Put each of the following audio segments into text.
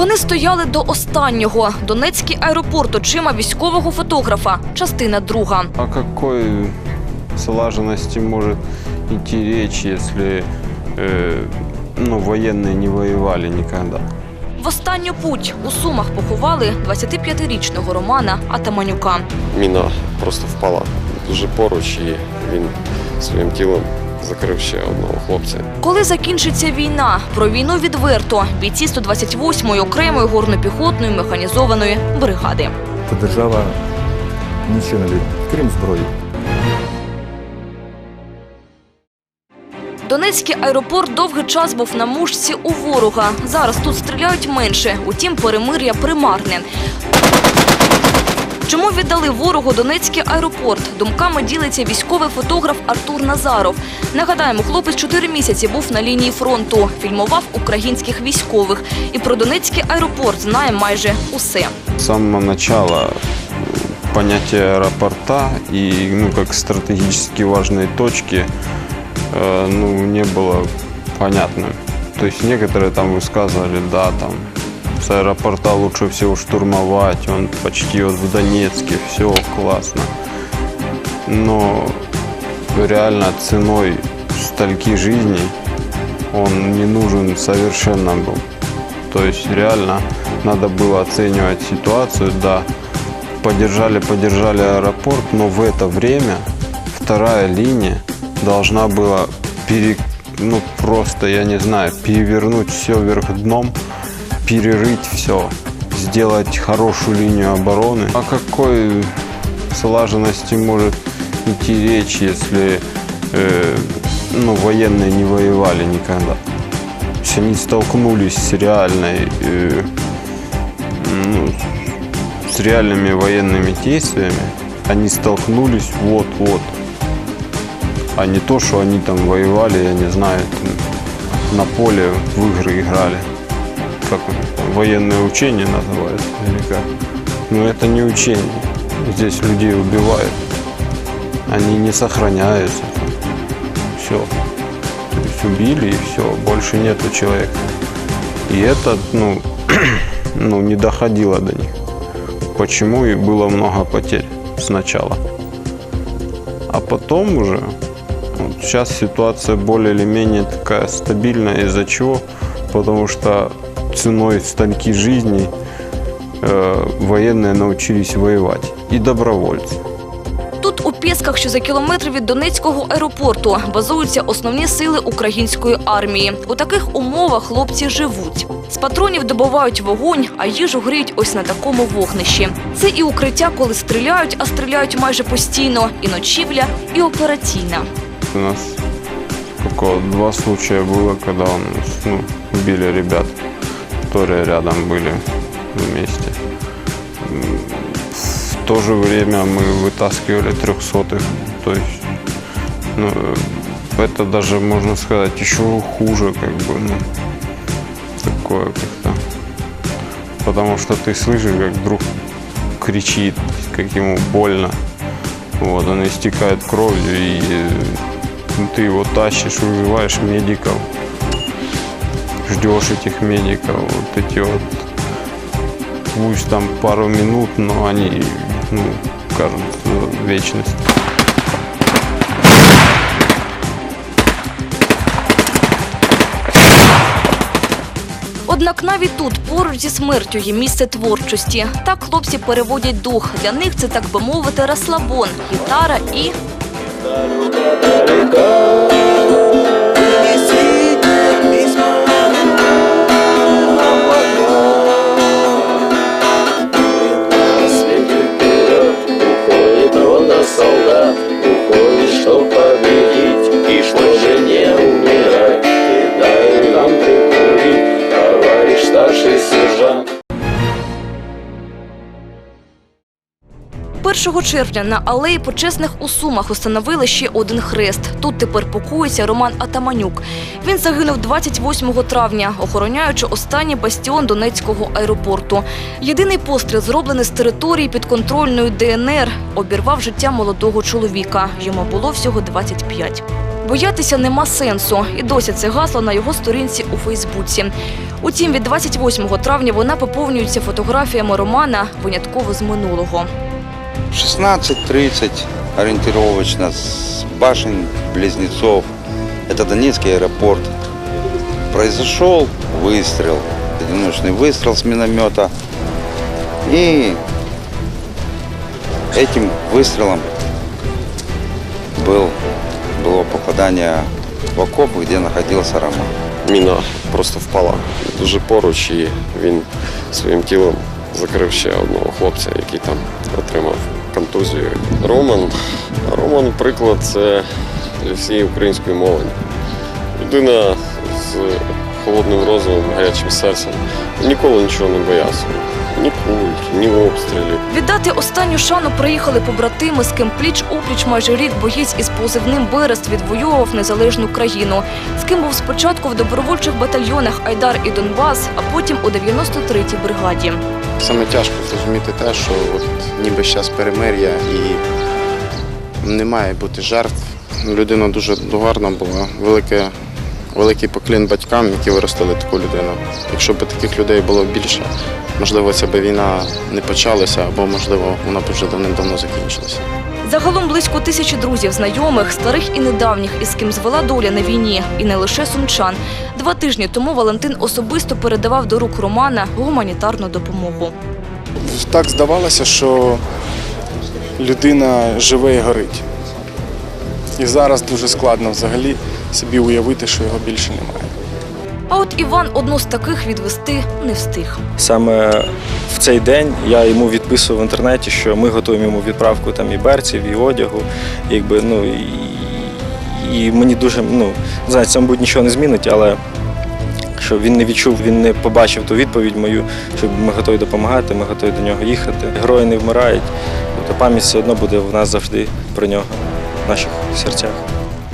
Вони стояли до останнього. Донецький аеропорт очима військового фотографа. Частина друга. О какой слаженности может идти речь, если э, ну, военные не воевали никогда? В останню путь у Сумах поховали 25-річного Романа Атаманюка. міна просто впала дуже поруч, і він своїм тілом закрив ще одного хлопця. Коли закінчиться війна? Про війну відверто. Бійці 128-ї окремої горно-піхотної механізованої бригади. Та держава нічого не любить, крім зброї. Донецький аеропорт довгий час був на мушці у ворога. Зараз тут стріляють менше, утім перемир'я примарне. Чому віддали ворогу Донецький аеропорт? Думками ділиться військовий фотограф Артур Назаров. Нагадаємо, хлопець чотири місяці був на лінії фронту, фільмував українських військових і про Донецький аеропорт знає майже усе. С самого начала м, понятие аэропорта и ну, как стратегически важные точки э, ну, не было понятным. То есть некоторые там высказывали, да, там с аэропорта лучше всего штурмовать, он почти вот в Донецке, все классно. Но реально ценой стольки жизней он не нужен совершенно был. То есть реально надо было оценивать ситуацию, да. Поддержали, поддержали аэропорт, но в это время вторая линия должна была пере, ну просто, я не знаю, перевернуть все вверх дном, перерыть все, сделать хорошую линию обороны. О какой слаженности может идти речь, если э, ну, военные не воевали никогда? То есть они столкнулись с реальной, э, ну, с реальными военными действиями. Они столкнулись вот-вот. А не то, что они там воевали, я не знаю, там, на поле в игры играли. Как военные учения называют или. Но это не учение. Здесь людей убивают. Они не сохраняются. Все. То есть убили и все, больше нету человека. И это, ну, ну, не доходило до них. Почему и было много потерь сначала. А потом уже, вот сейчас ситуация более или менее такая стабильная. Из-за чего? Потому что ценой стольки жизней э, военные научились воевать. И добровольцы. Тут у Пєсках, що за кілометр від Донецького аеропорту, базуються основні сили української армії. У таких умовах хлопці живуть. З патронів добувають вогонь, а їжу гріють ось на такому вогнищі. Це і укриття, коли стріляють, а стріляють майже постійно, і ночівля, і операційна. У нас только два случая было, когда у нас, ну, убили ребят, Которые рядом были вместе. В то же время мы вытаскивали трехсотых. То есть, ну, это даже, можно сказать, еще хуже, как бы, ну, такое как-то. Потому что ты слышишь, как друг кричит, как ему больно. Вот, он истекает кровью, и ты его тащишь, вызываешь медиков, ждешь этих медиков, вот эти вот, пусть там пару минут, но они, ну, кажутся вечность. Однак навіть тут, поруч зі смертю, є місце творчості. Так хлопці переводять дух. Для них це, так би мовити, розслабон, гітара і 1 червня на алеї почесних у Сумах установили ще один хрест. Тут тепер покоїться Роман Атаманюк. Він загинув 28 травня, охороняючи останній бастіон Донецького аеропорту. Єдиний постріл, зроблений з території підконтрольної ДНР, обірвав життя молодого чоловіка. Йому було всього 25. Боятися нема сенсу, і досі це гасло на його сторінці у Фейсбуці. Утім, від 28 травня вона поповнюється фотографіями Романа винятково з минулого. 16.30 ориентировочно с башен Близнецов. Это Донецкий аэропорт. Произошел выстрел, одиночный выстрел с миномета. И этим выстрелом был, было попадание в окоп, где находился Роман. Міна просто впала дуже поруч, і він своїм тілом закрив ще одного хлопця, який там отримав Контузію. Роман. Роман приклад це для всієї української молоді. Людина з холодним розумом, гарячим серцем. Ніколи нічого не боявся. Ні куль, ні обстрілів. Віддати останню шану приїхали побратими, з ким пліч опліч майже рік боєць із позивним Берест відвоював незалежну країну. З ким був спочатку в добровольчих батальйонах Айдар і Донбас, а потім у 93-й бригаді. Саме тяжко зрозуміти те, що от ніби зараз перемир'я і не має бути жертв. Людина дуже гарна була. Велике, великий поклін батькам, які виростили таку людину. Якщо б таких людей було більше, можливо, ця б війна не почалася, або можливо вона б вже давним-давно закінчилася. Загалом близько тисячі друзів, знайомих, старих і недавніх, із ким звела доля на війні, і не лише сумчан. Два тижні тому Валентин особисто передавав до рук Романа гуманітарну допомогу. так здавалося, що людина живе і горить. І зараз дуже складно взагалі собі уявити, що його більше немає. А от Іван одну з таких відвести не встиг. Саме в цей день я йому відписував в інтернеті, що ми готуємо йому відправку там і берців, і одягу. Якби, ну, і, і мені дуже, ну, знаю, це, мабуть, нічого не змінить, але щоб він не відчув, він не побачив ту відповідь мою, що ми готові допомагати, ми готові до нього їхати. Герої не вмирають, тобто пам'ять все одно буде в нас завжди про нього, в наших серцях.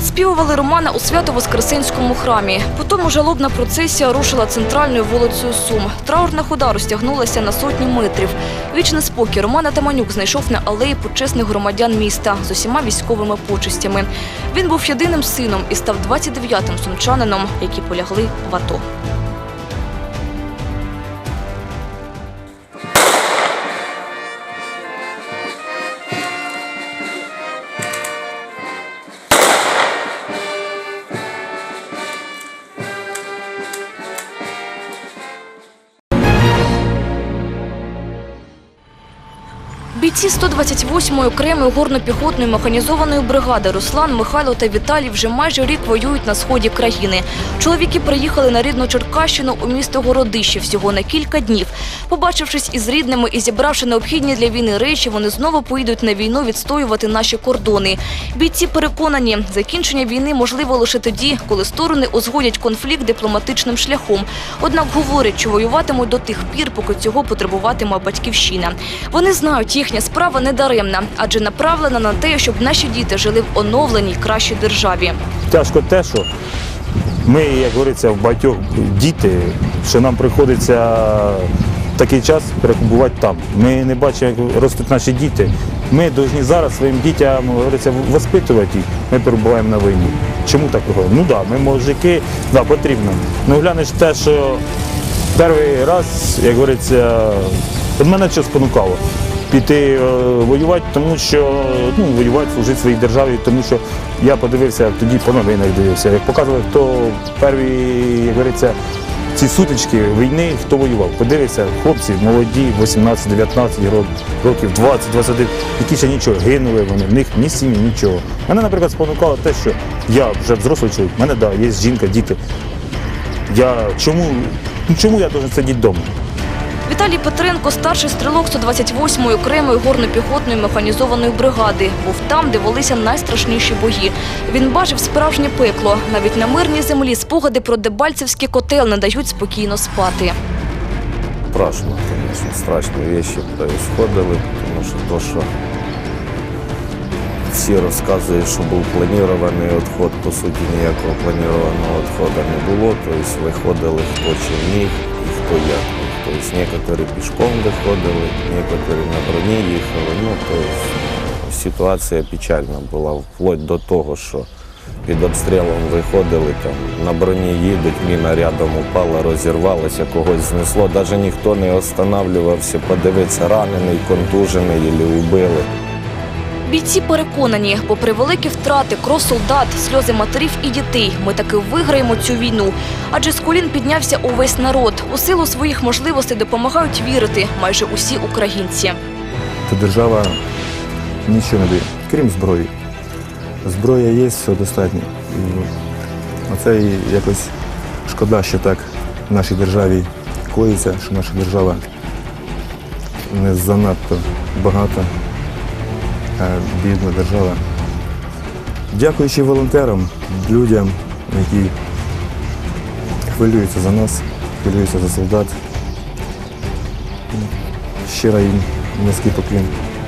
Відспівували Романа у Свято-Воскресенському храмі. Потім жалобна процесія рушила центральною вулицею Сум. Траурна хода розтягнулася на сотні метрів. Вічний спокій Романа Таманюк знайшов на алеї почесних громадян міста з усіма військовими почестями. Він був єдиним сином і став 29-м сумчанином, які полягли в АТО. Бійці 128-ї окремої горно-піхотної механізованої бригади Руслан, Михайло та Віталій вже майже рік воюють на сході країни. Чоловіки приїхали на рідну Черкащину у місто Городище всього на кілька днів. Побачившись із рідними і зібравши необхідні для війни речі, вони знову поїдуть на війну відстоювати наші кордони. Бійці переконані, закінчення війни можливо лише тоді, коли сторони узгодять конфлікт дипломатичним шляхом. Однак говорять, що воюватимуть до тих пір, поки цього потребуватиме батьківщина. Вони знають, їхня справа не даремна, адже направлена на те, щоб наші діти жили в оновленій кращій державі. Тяжко те, що ми, як говориться, в багатьох діти, що нам приходиться такий час перебувати там. Ми не бачимо, як ростуть наші діти. Ми повинні зараз своїм дітям говориться, воспитувати їх. Ми перебуваємо на війні. Чому так робимо? Ну так, да, ми мужики, да, потрібно. Ну глянеш те, що перший раз, як говориться, от мене що спонукало піти е, воювати, тому що ну, воювати, служити своїй державі, тому що я подивився тоді по новинах дивився. Як показували, хто перві, як говориться, ці сутички війни, хто воював. Подивився, хлопці молоді, 18-19 років, 20-21, які ще нічого, гинули вони, в них ні сім'ї, нічого. Мене, наприклад, спонукало те, що я вже взрослий чоловік, в мене да, є жінка, діти. Я чому, ну, чому я должен сидіти вдома? Віталій Петренко, старший стрілок 128-ї окремої горно-піхотної механізованої бригади, був там, де велися найстрашніші бої. Він бачив справжнє пекло. Навіть на мирній землі спогади про Дебальцевський котел не дають спокійно спати. Страшно, конечно, страшные вещи происходили, потому что то, что всі розказують, що був планований відход. По суті, ніякого планованого відходу не було. Тобто виходили хто чи міг і хто як. Тобто некоторі пішком виходили, некоторі на броні їхали. Ну, тобто ситуація печальна була вплоть до того, що під обстрілом виходили, там на броні їдуть, міна рядом упала, розірвалася, когось знесло. Навіть ніхто не останавливався, подивитися, ранений, контужений або убили. Бійці переконані, попри великі втрати, кров солдат, сльози матерів і дітей, ми таки виграємо цю війну. Адже з колін піднявся увесь народ. У силу своїх можливостей допомагають вірити майже усі українці. то держава нічого не дає, крім зброї. Зброя є, все достатньо. Оце якось шкода, що так в нашій державі коїться, що наша держава не занадто багата, бідна держава. Дякуючи волонтерам, людям, які хвилюються за нас, хвилюються за солдат. Щиро їм низький поклін.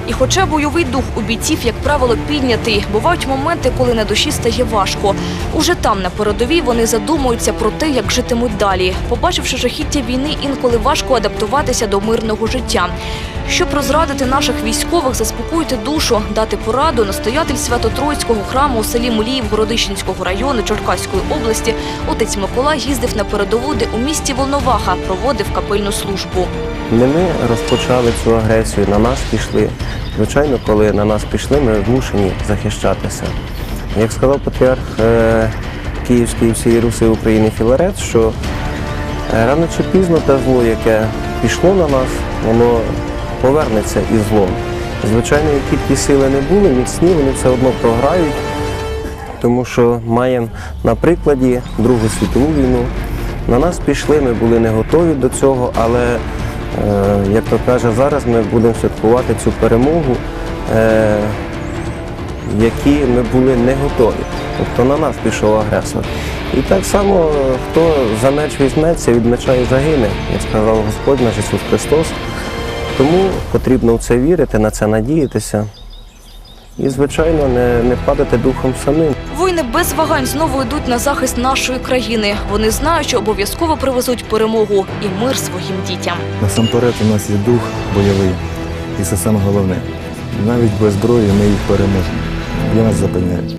І хоча бойовий дух у бійців, як правило, піднятий, бувають моменти, коли на душі стає важко. Уже там, на передовій, вони задумуються про те, як житимуть далі. Побачивши жахіття війни, інколи важко адаптуватися до мирного життя. Щоб розрадити наших військових, заспокоїти душу, дати пораду, настоятель Свято-Троїцького храму у селі Муліїв Городищенського району Черкаської області отець Микола їздив на передову, де у місті Волноваха проводив капельну службу. Не ми розпочали цю агресію, на нас пішли. Звичайно, коли на нас пішли, ми змушені захищатися. Як сказав патріарх е, Київської всієї Руси України Філарет, що е, рано чи пізно те зло, яке пішло на нас, воно повернеться із злом. Звичайно, які б ті сили не були, міцні, вони все одно програють, тому що маємо на прикладі Другу світову війну. На нас пішли, ми були не готові до цього, але Е, Як то каже, зараз ми будемо святкувати цю перемогу, е, які ми були не готові. Тобто на нас пішов агресор. І так само, е, хто за меч візьметься, від меча і загине, як сказав Господь наш Ісус Христос. Тому потрібно в це вірити, на це надіятися. І, звичайно, не, не падати духом самим. Воїни без вагань знову йдуть на захист нашої країни. Вони знають, що обов'язково привезуть перемогу і мир своїм дітям. Насамперед у нас є дух бойовий, і це саме головне. Навіть без зброї ми їх переможемо. Я нас запевняю.